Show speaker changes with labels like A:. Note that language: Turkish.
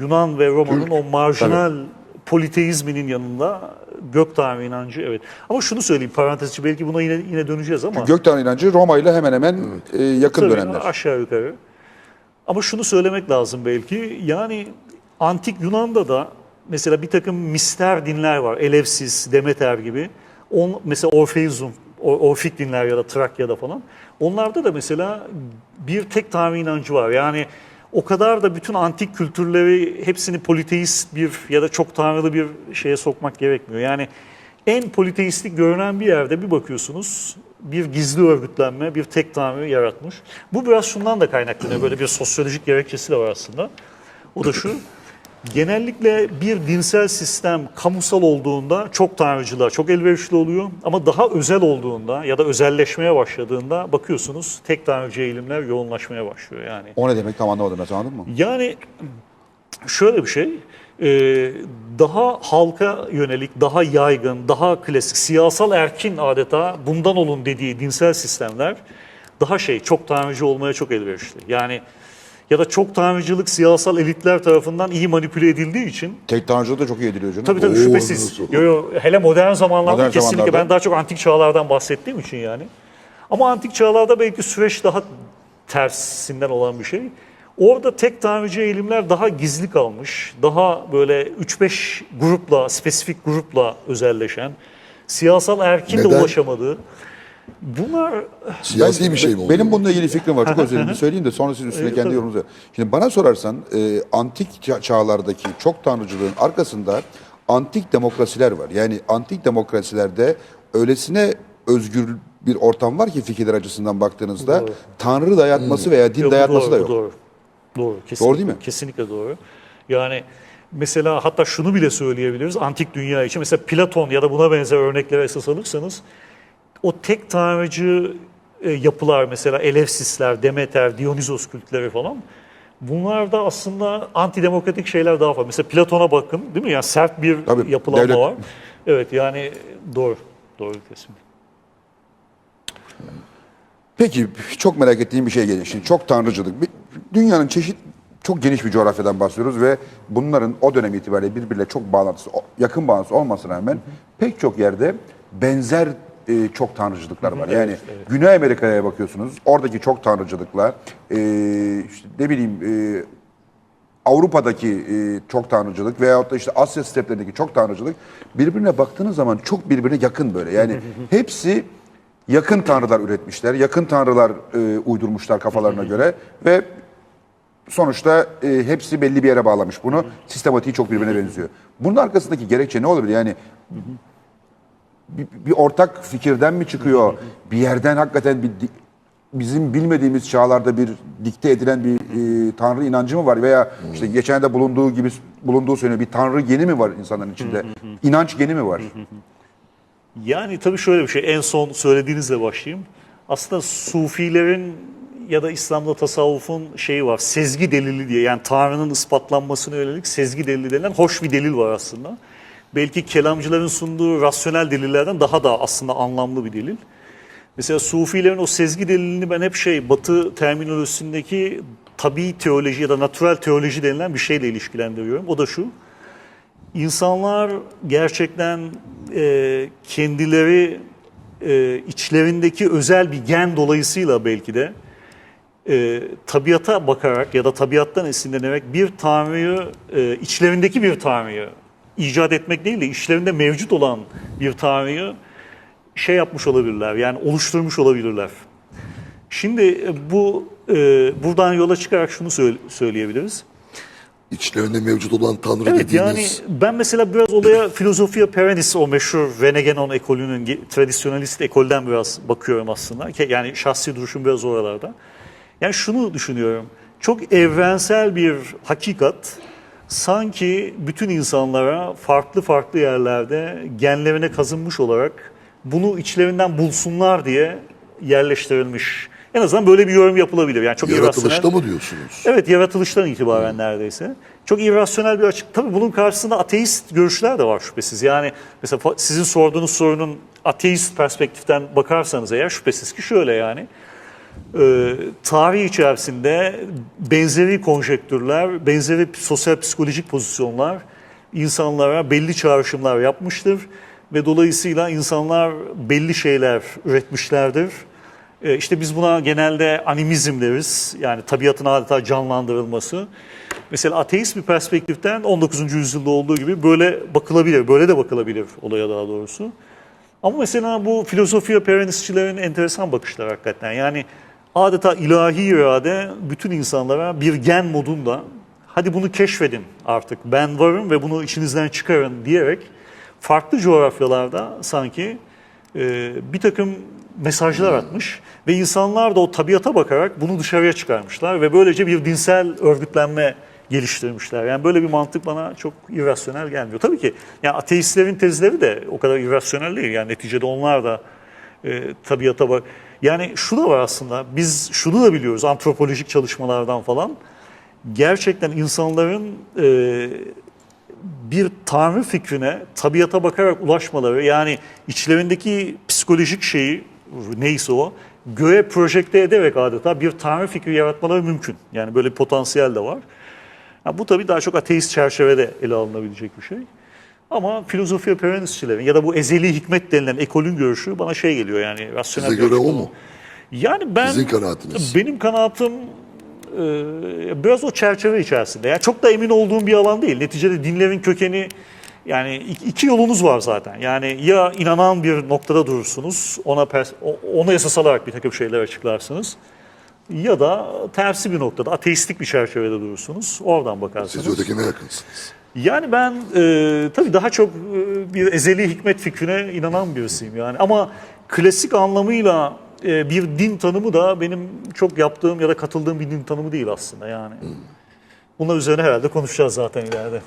A: Yunan ve Roma'nın o marjinal politeizminin yanında gök tanrı inancı evet. Ama şunu söyleyeyim parantez içi belki buna yine yine döneceğiz ama
B: Gök Tanrı inancı Roma ile hemen hemen e, yakın
A: Tabii,
B: dönemler.
A: aşağı yukarı. Ama şunu söylemek lazım belki yani antik Yunan'da da mesela bir takım mister dinler var. Elevsis, Demeter gibi. On, mesela Orfeizm, Or- Orfik dinler ya da Trakya'da falan. Onlarda da mesela bir tek tanrı inancı var. Yani o kadar da bütün antik kültürleri hepsini politeist bir ya da çok tanrılı bir şeye sokmak gerekmiyor. Yani en politeistik görünen bir yerde bir bakıyorsunuz bir gizli örgütlenme, bir tek tanrı yaratmış. Bu biraz şundan da kaynaklanıyor. Böyle bir sosyolojik gerekçesi de var aslında. O da şu. Genellikle bir dinsel sistem kamusal olduğunda çok tanrıcılar çok elverişli oluyor. Ama daha özel olduğunda ya da özelleşmeye başladığında bakıyorsunuz tek tanrıcı eğilimler yoğunlaşmaya başlıyor yani.
B: O ne demek tam anlamadım mesela anladın mı?
A: Yani şöyle bir şey, e, daha halka yönelik, daha yaygın, daha klasik, siyasal erkin adeta bundan olun dediği dinsel sistemler daha şey, çok tanrıcı olmaya çok elverişli. Yani ya da çok tanrıcılık siyasal elitler tarafından iyi manipüle edildiği için
B: Tek tanrıcılık da çok iyi ediliyor canım.
A: Tabii tabii
C: Oo,
A: şüphesiz.
C: nasıl?
A: Yo, yo, hele modern zamanlarda
B: Modern
A: kesinlikle
B: zamanlarda.
A: ben daha çok antik çağlardan bahsettiğim için yani. Ama antik çağlarda belki süreç daha tersinden olan bir şey. Orada tek tanrıcı eğilimler daha gizli kalmış. Daha böyle 3-5 grupla, spesifik grupla özelleşen, siyasal erkin de ulaşamadığı. Bunlar
C: Siyasi bir şey mi oluyor?
B: Benim bununla ilgili fikrim var. Çok özür dilerim. söyleyeyim de sonra siz üstüne
A: Evet,
B: kendi yorumunuzu. Şimdi bana sorarsan e, antik ça- çağlardaki çok tanrıcılığın arkasında antik demokrasiler var. Yani antik demokrasilerde öylesine özgür bir ortam var ki fikirler açısından baktığınızda
A: Doğru.
B: tanrı dayatması veya din
A: Yok,
B: dayatması
A: doğru,
B: da yok.
A: Doğru. Doğru. Kesinlikle,
B: Doğru değil mi?
A: Kesinlikle doğru. Yani mesela hatta şunu bile söyleyebiliriz antik dünya için. Mesela Platon ya da buna benzer örneklere esas alırsanız o tek tanrıcı e, yapılar mesela Elefsisler, Demeter, Dionysos kültleri falan bunlarda aslında antidemokratik şeyler daha fazla. Mesela Platon'a bakın değil mi? Yani sert bir
B: Tabii,
A: yapılanma
B: devlet-
A: var. Evet yani doğru. Doğru kesinlikle.
B: Peki çok merak ettiğim bir şey geliyor. Şimdi çok tanrıcılık. Dünyanın çeşit çok geniş bir coğrafyadan bahsediyoruz ve bunların o dönem itibariyle birbiriyle çok bağlantısı, yakın bağlantısı olmasına rağmen pek çok yerde benzer e, çok tanrıcılıklar var. Yani Güney Amerika'ya bakıyorsunuz. Oradaki çok tanrıcılıkla e, işte ne bileyim e, Avrupa'daki e, çok tanrıcılık veyahut da işte Asya steplerindeki çok tanrıcılık birbirine baktığınız zaman çok birbirine yakın böyle. Yani hepsi yakın tanrılar üretmişler, yakın tanrılar e, uydurmuşlar kafalarına göre ve sonuçta e, hepsi belli bir yere bağlamış bunu. Sistematiği çok birbirine benziyor. Bunun arkasındaki gerekçe ne olabilir? Yani bir, bir ortak fikirden mi çıkıyor? Bir yerden hakikaten bir bizim bilmediğimiz çağlarda bir dikte edilen bir e, tanrı inancı mı var veya işte geçen de bulunduğu gibi bulunduğu söyleniyor bir tanrı geni mi var insanların içinde? İnanç geni mi var?
A: Yani tabii şöyle bir şey, en son söylediğinizle başlayayım. Aslında Sufilerin ya da İslam'da tasavvufun şeyi var, sezgi delili diye. Yani Tanrı'nın ispatlanmasına yönelik sezgi delili denilen hoş bir delil var aslında. Belki kelamcıların sunduğu rasyonel delillerden daha da aslında anlamlı bir delil. Mesela Sufilerin o sezgi delilini ben hep şey, Batı terminolojisindeki tabi teoloji ya da natural teoloji denilen bir şeyle ilişkilendiriyorum. O da şu, İnsanlar gerçekten e, kendileri e, içlerindeki özel bir gen dolayısıyla belki de e, tabiata bakarak ya da tabiattan esinlenerek bir tanrıyı, e, içlerindeki bir tanrıyı icat etmek değil de içlerinde mevcut olan bir tanrıyı şey yapmış olabilirler, yani oluşturmuş olabilirler. Şimdi e, bu e, buradan yola çıkarak şunu söyle- söyleyebiliriz.
C: İçlerinde mevcut olan Tanrı
A: Evet
C: dediğimiz
A: yani ben mesela biraz olaya filozofia perennis o meşhur Venegenon ekolünün tradisyonalist ekolden biraz bakıyorum aslında. Yani şahsi duruşum biraz oralarda. Yani şunu düşünüyorum. Çok evrensel bir hakikat sanki bütün insanlara farklı farklı yerlerde genlerine kazınmış olarak bunu içlerinden bulsunlar diye yerleştirilmiş. En azından böyle bir yorum yapılabilir. Yani çok
C: yaratılışta
A: irrasyonel-
C: mı diyorsunuz?
A: Evet yaratılıştan itibaren neredeyse. Çok irrasyonel bir açık. Tabii bunun karşısında ateist görüşler de var şüphesiz. Yani mesela sizin sorduğunuz sorunun ateist perspektiften bakarsanız eğer şüphesiz ki şöyle yani. E, tarih içerisinde benzeri konjektürler, benzeri sosyal psikolojik pozisyonlar insanlara belli çağrışımlar yapmıştır ve dolayısıyla insanlar belli şeyler üretmişlerdir. E, işte biz buna genelde animizm deriz. Yani tabiatın adeta canlandırılması. Mesela ateist bir perspektiften 19. yüzyılda olduğu gibi böyle bakılabilir, böyle de bakılabilir olaya daha doğrusu. Ama mesela bu filozofiya perennisçilerin enteresan bakışları hakikaten. Yani adeta ilahi irade bütün insanlara bir gen modunda hadi bunu keşfedin artık ben varım ve bunu içinizden çıkarın diyerek farklı coğrafyalarda sanki e, bir takım mesajlar atmış ve insanlar da o tabiata bakarak bunu dışarıya çıkarmışlar ve böylece bir dinsel örgütlenme geliştirmişler. Yani böyle bir mantık bana çok irrasyonel gelmiyor. Tabii ki yani ateistlerin tezleri de o kadar irrasyonel değil. Yani neticede onlar da e, tabiata bak. Yani şu da var aslında. Biz şunu da biliyoruz antropolojik çalışmalardan falan. Gerçekten insanların e, bir tanrı fikrine tabiata bakarak ulaşmaları yani içlerindeki psikolojik şeyi neyse o göğe projekte ederek adeta bir tanrı fikri yaratmaları mümkün. Yani böyle bir potansiyel de var. Ha, bu tabii daha çok ateist çerçevede ele alınabilecek bir şey. Ama filozofiya perennisçilerin ya da bu ezeli hikmet denilen ekolün görüşü bana şey geliyor yani rasyonel
C: Size göre o mu?
A: Yani ben
C: Sizin kanaatiniz.
A: benim kanaatim e, biraz o çerçeve içerisinde. Yani çok da emin olduğum bir alan değil. Neticede dinlerin kökeni yani iki- yolunuz var zaten. Yani ya inanan bir noktada durursunuz, ona ona esas alarak bir takım şeyler açıklarsınız. Ya da tersi bir noktada, ateistik bir çerçevede durursunuz. Oradan bakarsınız.
C: Siz ötekine yakınsınız.
A: Yani ben e, tabii daha çok e, bir ezeli hikmet fikrine inanan birisiyim yani. Ama klasik anlamıyla e, bir din tanımı da benim çok yaptığım ya da katıldığım bir din tanımı değil aslında yani. Bunlar üzerine herhalde konuşacağız zaten ileride.